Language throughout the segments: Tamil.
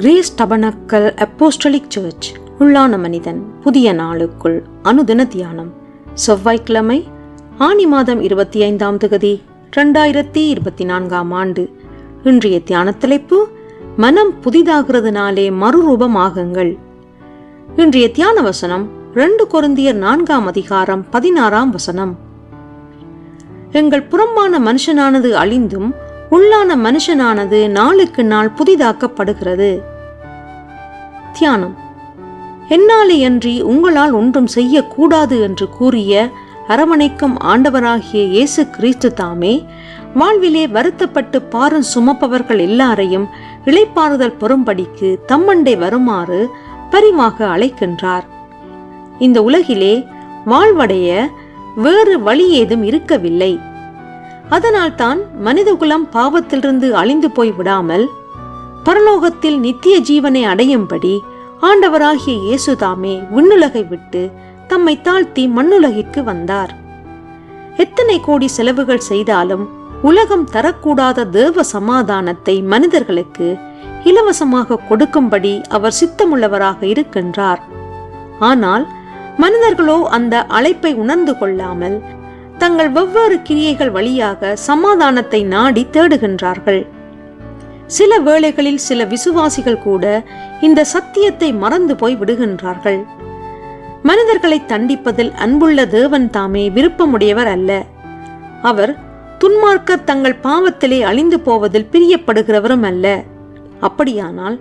Grace tabernacle apostolic search. உள்ளான மனிதன் புதிய நாளுக்குள் அனுதின தியானம் செவ்வாய்க்கிழமை ஆனி மாதம் இருபத்தி ஐந்தாம் தகுதி ரெண்டாயிரத்தி இருபத்தி நான்காம் ஆண்டு. இன்றைய தியான தலைப்பு மனம் புதிதாகிறதுனாலே மறுரூபமாகுங்கள். இன்றைய தியான வசனம் ரெண்டு கொருந்தியர் நான்காம் அதிகாரம் பதினாறாம் வசனம். எங்கள் புறம்பான மனுஷனானது அழிந்தும் உள்ளான மனுஷனானது நாளுக்கு நாள் புதிதாக்கப்படுகிறது. தியானம். என்னாலேயன்றி உங்களால் ஒன்றும் செய்யக்கூடாது என்று கூறிய அரவணைக்கும் ஆண்டவராகிய இயேசு கிறிஸ்து தாமே வாழ்விலே வருத்தப்பட்டு பாரம் சுமப்பவர்கள் எல்லாரையும் இழைப்பாறுதல் பெறும்படிக்கு தம்மண்டை வருமாறு பரிமாக அழைக்கின்றார். இந்த உலகிலே வாழ்வடைய வேறு வழி ஏதும் இருக்கவில்லை. அதனால்தான் மனிதகுலம் பாவத்திலிருந்து அழிந்து போய் விடாமல் பரலோகத்தில் நித்திய ஜீவனை அடையும்படி ஆண்டவராகிய இயேசுதாமே விண்ணுலகை விட்டு தம்மை தாழ்த்தி மண்ணுலகிற்கு வந்தார். எத்தனை கோடி செலவுகள் செய்தாலும் உலகம் தரக்கூடாத தேவ சமாதானத்தை மனிதர்களுக்கு இலவசமாக கொடுக்கும்படி அவர் சித்தமுள்ளவராக இருக்கின்றார். ஆனால் மனிதர்களோ அந்த அழைப்பை உணர்ந்து கொள்ளாமல் தங்கள் வெவ்வேறு கிரியைகள் வழியாக சமாதானத்தை நாடி தேடுகின்றார்கள். சில வேளைகளில் சில விசுவாசிகள் கூட இந்த சத்தியத்தை மறந்து போய் விடுகின்றார்கள். மனிதர்களை தண்டிப்பதில் அன்புள்ள தேவன் தாமே விருப்பமுடையவர் அல்ல. அவர் துன்மார்க்க தங்கள் பாவத்திலே அழிந்து போவதில் பிரியப்படுகிறவரும் அல்ல. அப்படியானால்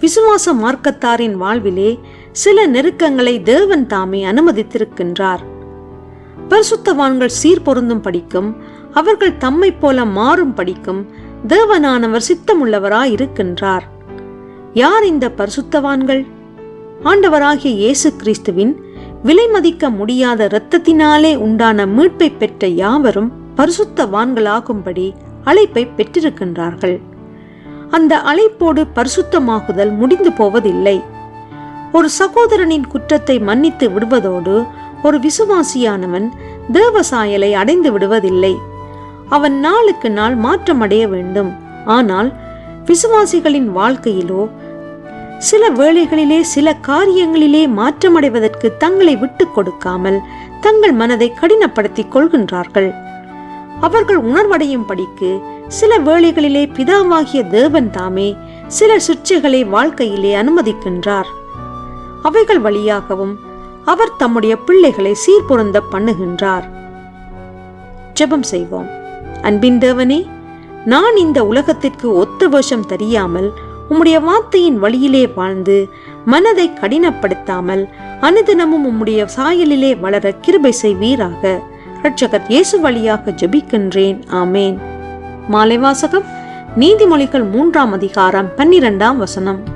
விசுவாச மார்க்கத்தாரின் வாழ்விலே சில நெருக்கங்களை தேவன் தாமே அனுமதித்திருக்கின்றார். பரிசுத்தவான்கள் சீர் பொருந்தும் படிக்கும் அவர்கள் தம்மை போல மாறும் படிக்கும் தேவனானவர் சித்தமுள்ளவராய் இருக்கின்றார் யார் இந்த பரிசுத்தவான்கள்? ஆண்டவராகிய இயேசு கிறிஸ்துவின் விலை மதிக்க முடியாத இரத்தத்தினாலே உண்டான மீட்பை பெற்ற யாவரும் பரிசுத்தவான்களாகும்படி அழைப்பை பெற்றிருக்கின்றார்கள். அந்த அழைப்போடு பரிசுத்தமாகுதல் முடிந்து போவதில்லை. ஒரு சகோதரனின் குற்றத்தை மன்னித்து விடுவதோடு ஒரு விசுவாசியானவன் தேவசாயலை அடைந்து விடுவதில்லை. அவன் நாளுக்கு நாள் மாற்றமடைய வேண்டும். ஆனால் விசுவாசிகளின் வாழ்க்கையிலோ சில வேளைகளிலே சில காரியங்களிலே மாற்றமடைவதற்கு தங்களை விட்டு கொடுக்காமல் தங்கள் மனதை கடினப்படுத்திக் கொள்கின்றார்கள். அவர்கள் உணர்வடையும் படிக்கு சில வேளைகளிலே பிதாவாகிய தேவன் தாமே சில சுற்றுகளை வாழ்க்கையிலே அனுமதிக்கின்றார். அவைகள் வழியாகவும் அவர் தம்முடைய பிள்ளைகளை சீர்பொருந்த பண்ணுகின்றார். ஜெபம் செய்வோம். அன்பின் தேவனே நான் இந்த உலகத்திற்கு ஒத்த வருஷம் தெரியாமல் உம்முடைய வார்த்தையின் வழியிலே வாழ்ந்து மனதை கடினப்படுத்தாமல் அனுதினமும் உம்முடைய சாயலிலே வளர கிருபை செய்வீராக. ரட்சகர் இயேசு வழியாக ஜபிக்கின்றேன். ஆமேன். மாலை வாசகம். நீதிமொழிகள் மூன்றாம் அதிகாரம் பன்னிரெண்டாம் வசனம்.